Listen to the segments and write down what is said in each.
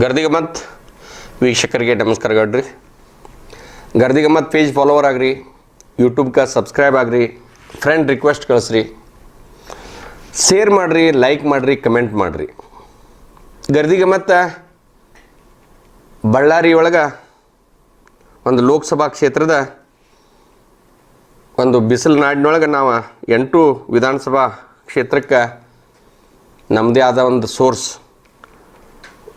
ಗರ್ದಿಗಮ್ಮತ್ ವೀಕ್ಷಕರಿಗೆ ನಮಸ್ಕಾರ ಗಡ್ರಿ ಮತ್ತು ಪೇಜ್ ಫಾಲೋವರ್ ಆಗ್ರಿ ಯೂಟ್ಯೂಬ್ಗೆ ಸಬ್ಸ್ಕ್ರೈಬ್ ಆಗ್ರಿ ಫ್ರೆಂಡ್ ರಿಕ್ವೆಸ್ಟ್ ಕಳಿಸ್ರಿ. ಶೇರ್ ಮಾಡಿರಿ ಲೈಕ್ ಮಾಡಿರಿ ಕಮೆಂಟ್ ಮಾಡಿರಿ. ಮತ್ತು ಬಳ್ಳಾರಿ ಒಳಗೆ ಒಂದು ಲೋಕಸಭಾ ಕ್ಷೇತ್ರದ ಒಂದು ಬಿಸಿಲು ನಾಡಿನೊಳಗೆ ನಾವು ಎಂಟು ವಿಧಾನಸಭಾ ಕ್ಷೇತ್ರಕ್ಕೆ ನಮ್ಮದೇ ಆದ ಒಂದು ಸೋರ್ಸ್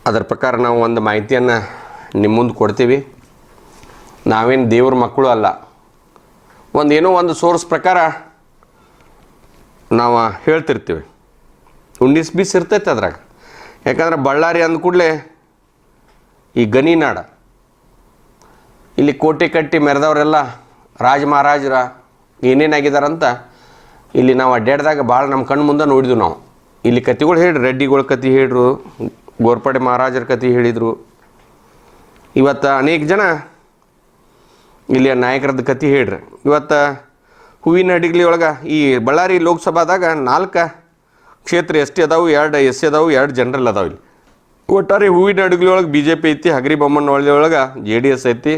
ಅದರ ಪ್ರಕಾರ ನಾವು ಒಂದು ಮಾಹಿತಿಯನ್ನು ನಿಮ್ಮ ಮುಂದೆ ಕೊಡ್ತೀವಿ. ನಾವೇನು ದೇವ್ರ ಮಕ್ಕಳು ಅಲ್ಲ. ಒಂದು ಏನೋ ಒಂದು ಸೋರ್ಸ್ ಪ್ರಕಾರ ನಾವು ಹೇಳ್ತಿರ್ತೀವಿ. ಉಂಡಿಸ್ ಬೀಸ್ ಇರ್ತೈತೆ ಅದ್ರಾಗ. ಯಾಕಂದ್ರೆ ಬಳ್ಳಾರಿ ಅಂದ ಕೂಡಲೇ ಈ ಗನಿನಾಡ ಇಲ್ಲಿ ಕೋಟೆ ಕಟ್ಟಿ ಮೆರೆದವರೆಲ್ಲ ರಾಜ ಮಹಾರಾಜರ ಏನೇನಾಗಿದ್ದಾರಂತ ಇಲ್ಲಿ ನಾವು ಅಡ್ಡಾಡಿದಾಗ ಭಾಳ ನಮ್ಮ ಕಣ್ಣು ಮುಂದೆ ನೋಡಿದ್ವಿ ನಾವು. ಇಲ್ಲಿ ಕತಿಗಳು ಹೇಳ್ರಿ, ರೆಡ್ಡಿಗಳ ಕತಿ ಹೇಳ್ರು ಗೋರ್ಪಡೆ ಮಹಾರಾಜರ ಕತೆ ಹೇಳಿದರು. ಇವತ್ತು ಅನೇಕ ಜನ ಇಲ್ಲಿಯ ನಾಯಕರದ ಕತೆ ಹೇಳ್ರಿ. ಇವತ್ತು ಹೂವಿನ ಅಡಿಗ್ಲಿ ಒಳಗೆ ಈ ಬಳ್ಳಾರಿ ಲೋಕಸಭಾದಾಗ ನಾಲ್ಕು ಕ್ಷೇತ್ರ ಎಸ್ ಟಿ ಅದಾವು, ಎರಡು ಎಸ್ ಸಿ ಅದಾವು, ಎರಡು ಜನರಲ್ ಅದಾವು ಇಲ್ಲಿ. ಒಟ್ಟಾರೆ ಹೂವಿನ ಅಡುಗೆ ಒಳಗೆ ಬಿ ಜೆ ಪಿ ಐತಿ, ಹಗರಿ ಬೊಮ್ಮನಹಳ್ಳಿ ಒಳಗೆ ಜೆ ಡಿ ಎಸ್ ಐತಿ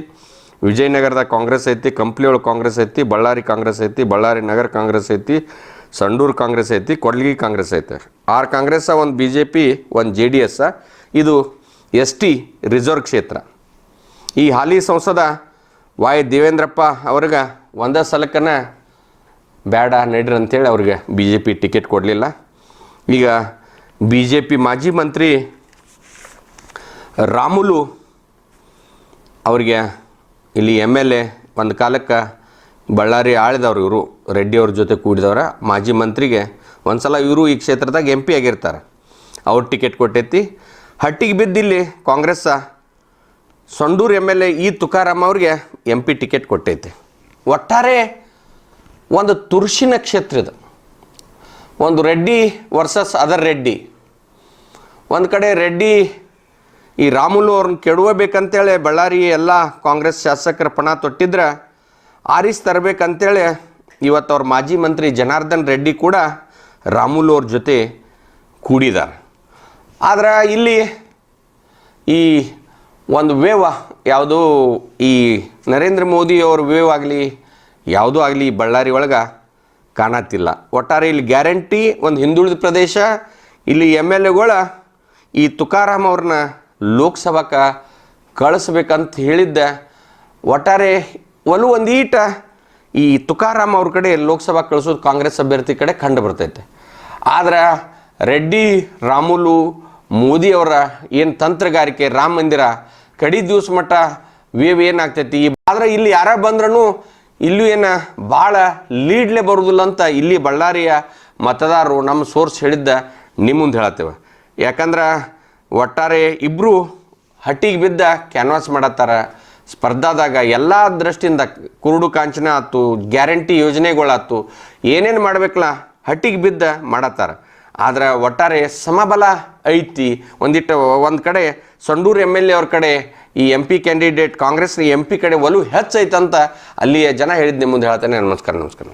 ವಿಜಯನಗರದಾಗ ಕಾಂಗ್ರೆಸ್ ಐತಿ, ಕಂಪ್ಲಿ ಒಳಗೆ ಕಾಂಗ್ರೆಸ್ ಐತಿ, ಬಳ್ಳಾರಿ ಕಾಂಗ್ರೆಸ್ ಐತಿ, ಬಳ್ಳಾರಿ ನಗರ ಕಾಂಗ್ರೆಸ್ ಐತಿ, ಸಂಡೂರು ಕಾಂಗ್ರೆಸ್ ಐತಿ, ಕೊಡ್ಲಿಗಿ ಕಾಂಗ್ರೆಸ್ ಐತೆ. ಆರು ಕಾಂಗ್ರೆಸ್ಸ, ಒಂದು ಬಿ ಜೆ ಪಿ ಒಂದು ಜೆ ಡಿ ಎಸ್ಸ. ಇದು ಎಸ್ ಟಿ ರಿಸರ್ವ್ ಕ್ಷೇತ್ರ. ಈ ಹಾಲಿ ಸಂಸದ ವಾಯ್ ದೇವೇಂದ್ರಪ್ಪ ಅವ್ರಿಗೆ ಒಂದೇ ಸಲಕ್ಕನ ಬೇಡ ನಡ್ರಿ ಅಂತೇಳಿ ಅವ್ರಿಗೆ ಬಿ ಜೆ ಪಿ ಟಿಕೆಟ್ ಕೊಡಲಿಲ್ಲ. ಈಗ ಬಿ ಜೆ ಪಿ ಮಾಜಿ ಮಂತ್ರಿ ರಾಮುಲು ಅವರಿಗೆ ಇಲ್ಲಿ ಎಂ ಎಲ್ ಎ ಒಂದು ಕಾಲಕ್ಕೆ ಬಳ್ಳಾರಿ ಆಳಿದವ್ರು ಇವರು ರೆಡ್ಡಿಯವ್ರ ಜೊತೆ ಕೂಡಿದವರ. ಮಾಜಿ ಮಂತ್ರಿಗೆ ಒಂದು ಸಲ ಇವರು ಈ ಕ್ಷೇತ್ರದಾಗ ಎಂ ಪಿ ಆಗಿರ್ತಾರೆ. ಅವ್ರು ಟಿಕೆಟ್ ಕೊಟ್ಟೈತಿ. ಹಟ್ಟಿಗೆ ಬಿದ್ದಿಲ್ಲಿ Congress, Sandur M L A E Tukaram ಅವ್ರಿಗೆ ಎಂ ಪಿ ಟಿಕೆಟ್ ಕೊಟ್ಟೈತಿ. ಒಟ್ಟಾರೆ ಒಂದು ತುರ್ಷಿನ ಇದು. ಒಂದು ರೆಡ್ಡಿ ವರ್ಸಸ್ ಅದರ್ ರೆಡ್ಡಿ. ಒಂದು ಕಡೆ ರೆಡ್ಡಿ ಈ ರಾಮುಲು ಅವ್ರನ್ನ ಕೆಡವಬೇಕಂತೇಳಿ ಬಳ್ಳಾರಿ ಎಲ್ಲ ಕಾಂಗ್ರೆಸ್ ಶಾಸಕರ ಪಣ ತೊಟ್ಟಿದ್ರೆ ಆರಿಸ್ ತರಬೇಕಂತೇಳಿ ಇವತ್ತು ಅವ್ರ ಮಾಜಿ ಮಂತ್ರಿ ಜನಾರ್ದನ್ ರೆಡ್ಡಿ ಕೂಡ ರಾಮುಲು ಅವ್ರ ಜೊತೆ ಕೂಡಿದ್ದಾರೆ. ಆದರೆ ಇಲ್ಲಿ ಈ ಒಂದು ವೇವ ಯಾವುದು ಈ ನರೇಂದ್ರ ಮೋದಿ ಅವ್ರ ವೇವ್ ಆಗಲಿ, ಯಾವುದೂ ಆಗಲಿ ಬಳ್ಳಾರಿ ಒಳಗೆ ಕಾಣತ್ತಿಲ್ಲ. ಒಟ್ಟಾರೆ ಇಲ್ಲಿ ಗ್ಯಾರಂಟಿ ಒಂದು ಹಿಂದುಳಿದ ಪ್ರದೇಶ, ಇಲ್ಲಿ ಎಂ ಎಲ್ ಎಗಳ ಈ ತುಕಾರಾಮ್ ಅವ್ರನ್ನ ಲೋಕಸಭಾಕ್ಕೆ ಕಳಿಸ್ಬೇಕಂತ ಹೇಳಿದ್ದ. ಒಟ್ಟಾರೆ ಒಲು ಒಂದೀಟ ಈ ತುಕಾರಾಮ್ ಅವ್ರ ಕಡೆ ಲೋಕಸಭಾ ಕಳಿಸೋದು ಕಾಂಗ್ರೆಸ್ ಅಭ್ಯರ್ಥಿ ಕಡೆ ಕಂಡು ಬರ್ತೈತೆ. ಆದ್ರೆ ರೆಡ್ಡಿ, ರಾಮುಲು, ಮೋದಿ ಅವರ ಏನು ತಂತ್ರಗಾರಿಕೆ, ರಾಮ ಮಂದಿರ ಕಡಿ ದಿವಸ ಮಟ್ಟ ವೇವ್ ಏನಾಗ್ತೈತಿ? ಆದ್ರೆ ಇಲ್ಲಿ ಯಾರ ಬಂದ್ರೂ ಇಲ್ಲೂ ಏನು ಭಾಳ ಲೀಡ್ಲೆ ಬರುವುದಿಲ್ಲ ಅಂತ ಇಲ್ಲಿ ಬಳ್ಳಾರಿಯ ಮತದಾರರು ನಮ್ಮ ಸೋರ್ಸ್ ಹೇಳಿದ್ದ ನಿಮ್ಮ ಮುಂದೆ ಹೇಳತ್ತೇವೆ. ಯಾಕಂದ್ರೆ ಒಟ್ಟಾರೆ ಇಬ್ಬರು ಹಟ್ಟಿಗೆ ಬಿದ್ದ ಕ್ಯಾನ್ವಾಸ್ ಮಾಡತ್ತಾರ. ಸ್ಪರ್ಧಾದಾಗ ಎಲ್ಲ ದೃಷ್ಟಿಯಿಂದ ಕುರುಡು ಕಾಂಚನ ಆಯ್ತು ಗ್ಯಾರಂಟಿ ಯೋಜನೆಗಳಾಯ್ತು ಏನೇನು ಮಾಡ್ಬೇಕಲ್ಲ ಹಟ್ಟಿಗೆ ಬಿದ್ದ ಮಾಡತ್ತಾರ. ಆದ್ರೆ ಒಟ್ಟಾರೆ ಸಮಬಲ ಐತಿ. ಒಂದಿಟ್ಟು ಒಂದು ಕಡೆ ಸಂಡೂರು ಎಂ ಎಲ್ ಎ ಅವ್ರ ಕಡೆ ಈ M P candidate Congress M P ಕಡೆ ಒಲವು ಹೆಚ್ಚೈತಂತ ಅಲ್ಲಿಯ ಜನ ಹೇಳಿದ್ ನಿಮ್ಮ ಮುಂದೆ ಹೇಳ್ತಾನೆ. ನಮಸ್ಕಾರ ನಮಸ್ಕಾರ.